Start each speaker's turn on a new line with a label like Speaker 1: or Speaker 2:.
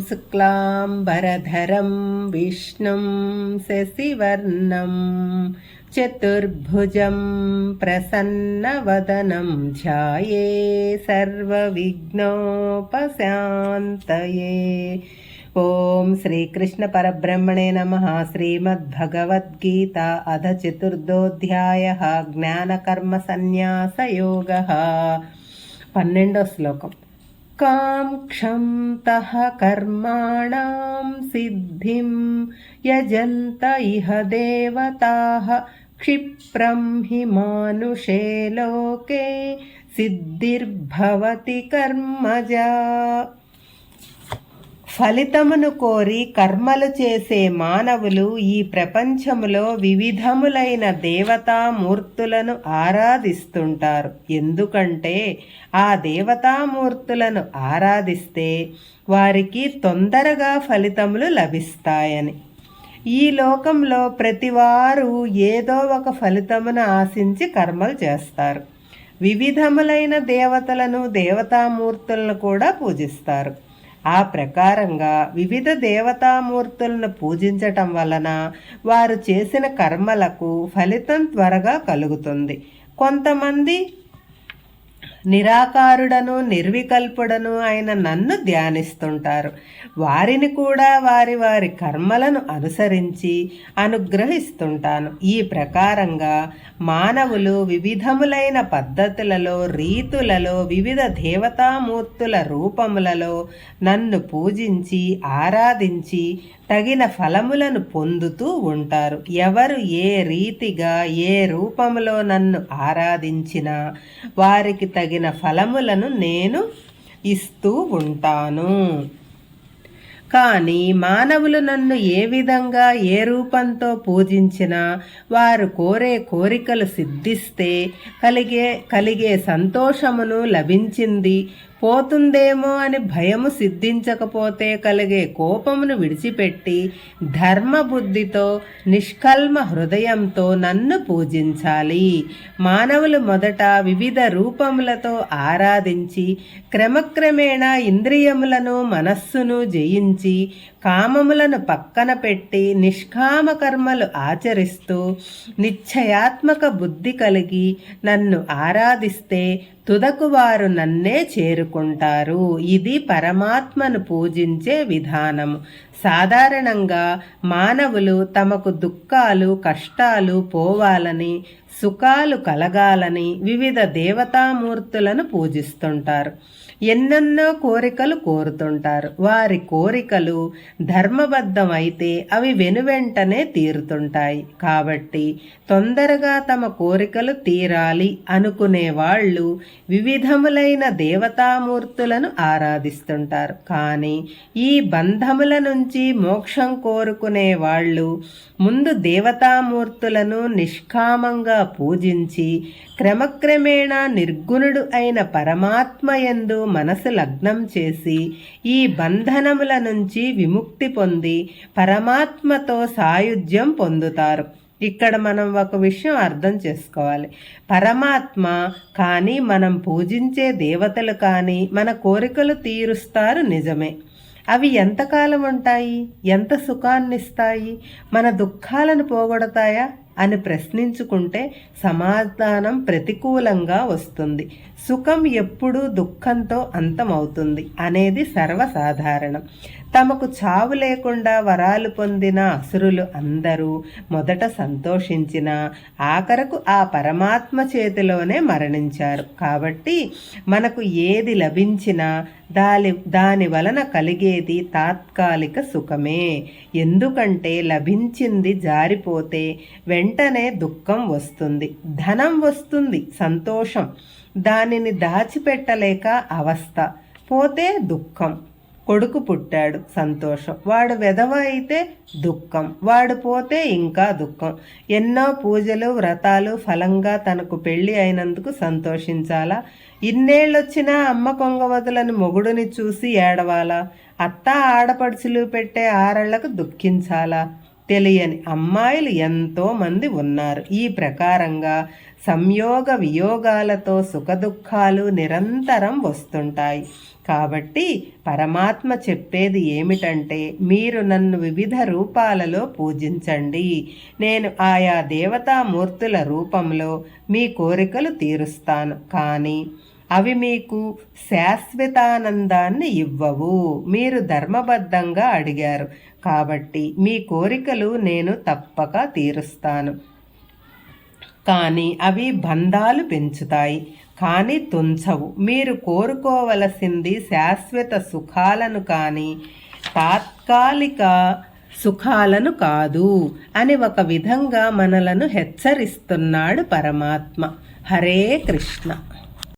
Speaker 1: शुक्लाम्बरधरं विष्णुं शशिवर्णं चतुर्भुजं प्रसन्नवदनं ध्याये सर्वविघ्नोपशान्तये। ॐ श्रीकृष्णपरब्रह्मणे नमः। श्रीमद्भगवद्गीता अध चतुर्दोऽध्यायः। ज्ञानकर्मसन्न्यासयोगः। पन्नेण्डो श्लोकम्। काङ्क्षन्तः कर्माणां सिद्धिं यजन्त इह देवताः क्षिप्रं हि मानुषे लोके सिद्धिर्भवति कर्मजा। ఫలితమును కోరి కర్మలు చేసే మానవులు ఈ ప్రపంచములో వివిధములైన దేవతామూర్తులను ఆరాధిస్తుంటారు. ఎందుకంటే ఆ దేవతామూర్తులను ఆరాధిస్తే వారికి తొందరగా ఫలితములు లభిస్తాయని. ఈ లోకంలో ప్రతివారు ఏదో ఒక ఫలితమును ఆశించి కర్మలు చేస్తారు. వివిధములైన దేవతలను దేవతామూర్తులను కూడా పూజిస్తారు. ఆ ప్రకారంగా వివిధ దేవతామూర్తులను పూజించటం వలన వారు చేసిన కర్మలకు ఫలితం త్వరగా కలుగుతుంది. కొంతమంది నిరాకారుడను నిర్వికల్పుడను అయిన నన్ను ధ్యానిస్తుంటారు. వారిని కూడా వారి వారి కర్మలను అనుసరించి అనుగ్రహిస్తుంటాను. ఈ ప్రకారంగా మానవులు వివిధములైన పద్ధతులలో రీతులలో వివిధ దేవతామూర్తుల రూపములలో నన్ను పూజించి ఆరాధించి తగిన ఫలములను పొందుతూ ఉంటారు. ఎవరు ఏ రీతిగా ఏ రూపములో నన్ను ఆరాధించినా వారికి తగిన ఫలములను నేను ఇస్తూ ఉంటాను. కానీ మానవులు నన్ను ఏ విధంగా ఏ రూపంతో పూజించినా వారు కోరే కోరికలు సిద్ధిస్తే కలిగే కలిగే సంతోషమును లభించింది పోతుందేమో అని భయము సిద్ధించకపోతే కలిగే కోపమును విడిచిపెట్టి ధర్మబుద్ధితో నిష్కల్మ హృదయంతో నన్ను పూజించాలి. మానవులు మొదట వివిధ రూపములతో ఆరాధించి క్రమక్రమేణా ఇంద్రియములను మనస్సును జయించి కామములను పక్కన పెట్టి నిష్కామ కర్మలు ఆచరిస్తూ నిశ్చయాత్మక బుద్ధి కలిగి నన్ను ఆరాధిస్తే తుదకు వారు నన్నే చేరుకుంటారు. ఇది పరమాత్మను పూజించే విధానము. సాధారణంగా మానవులు తమకు దుఃఖాలు కష్టాలు పోవాలని సుఖాలు కలగాలని వివిధ దేవతామూర్తులను పూజిస్తుంటారు. ఎన్నెన్నో కోరికలు కోరుతుంటారు. వారి కోరికలు ధర్మబద్ధమైతే అవి వెనువెంటనే తీరుతుంటాయి. కాబట్టి తొందరగా తమ కోరికలు తీరాలి అనుకునే వాళ్ళు వివిధములైన దేవతామూర్తులను ఆరాధిస్తుంటారు. కానీ ఈ బంధముల నుంచి మోక్షం కోరుకునే వాళ్ళు ముందు దేవతామూర్తులను నిష్కామంగా పూజించి క్రమక్రమేణా నిర్గుణుడు అయిన పరమాత్మ ఎందు మనసు లగ్నం చేసి ఈ బంధనముల నుంచి విముక్తి పొంది పరమాత్మతో సాయుధ్యం పొందుతారు. ఇక్కడ మనం ఒక విషయం అర్థం చేసుకోవాలి. పరమాత్మ కానీ మనం పూజించే దేవతలు కానీ మన కోరికలు తీరుస్తారు నిజమే. అవి ఎంతకాలం ఉంటాయి? ఎంత సుఖాన్నిస్తాయి? మన దుఃఖాలను పోగొడతాయా? అని ప్రశ్నించుకుంటే సమాధానం ప్రతికూలంగా వస్తుంది. సుఖం ఎప్పుడూ దుఃఖంతో అంతమవుతుంది అనేది సర్వసాధారణం. తమకు చావు లేకుండా వరాలు పొందిన అసురులు అందరూ మొదట సంతోషించిన ఆఖరకు ఆ పరమాత్మ చేతిలోనే మరణించారు. కాబట్టి మనకు ఏది లభించినా దాని దాని వలన కలిగేది తాత్కాలిక సుఖమే. ఎందుకంటే లభించింది జారిపోతే వెంటనే దుఃఖం వస్తుంది ధనం వస్తుంది సంతోషం. దానిని దాచిపెట్టలేక అవస్థ పోతే దుఃఖం. కొడుకు పుట్టాడు సంతోషం. వాడు వెధవ అయితే దుఃఖం వాడు పోతే ఇంకా దుఃఖం. ఎన్నో పూజలు వ్రతాలు ఫలంగా తనకు పెళ్ళి అయినందుకు సంతోషించాలా? ఇన్నేళ్ళొచ్చినా అమ్మ కొంగవదులను మొగుడుని చూసి ఏడవాలా? అత్త ఆడపడుచులు పెట్టే ఆరళ్ళకు దుఃఖించాలా? తెలియని అమ్మాయిలు ఎంతో మంది ఉన్నారు. ఈ ప్రకారంగా సంయోగ వియోగాలతో సుఖదుఖాలు నిరంతరం వస్తుంటాయి. కాబట్టి పరమాత్మ చెప్పేది ఏమిటంటే మీరు నన్ను వివిధ రూపాలలో పూజించండి. నేను ఆయా దేవతామూర్తుల రూపంలో మీ కోరికలు తీరుస్తాను. కానీ అవి మీకు శాశ్వతానందాన్ని ఇవ్వవు. మీరు ధర్మబద్ధంగా అడిగారు. కాబట్టి మీ కోరికలు నేను తప్పక తీరుస్తాను. కానీ అవి బంధాలు పెంచుతాయి. కానీ తుంచవు. మీరు కోరుకోవలసింది శాశ్వత సుఖాలను కానీ తాత్కాలిక సుఖాలను కాదు అని ఒక విధంగా మనలను హెచ్చరిస్తున్నాడు పరమాత్మ. హరే కృష్ణ.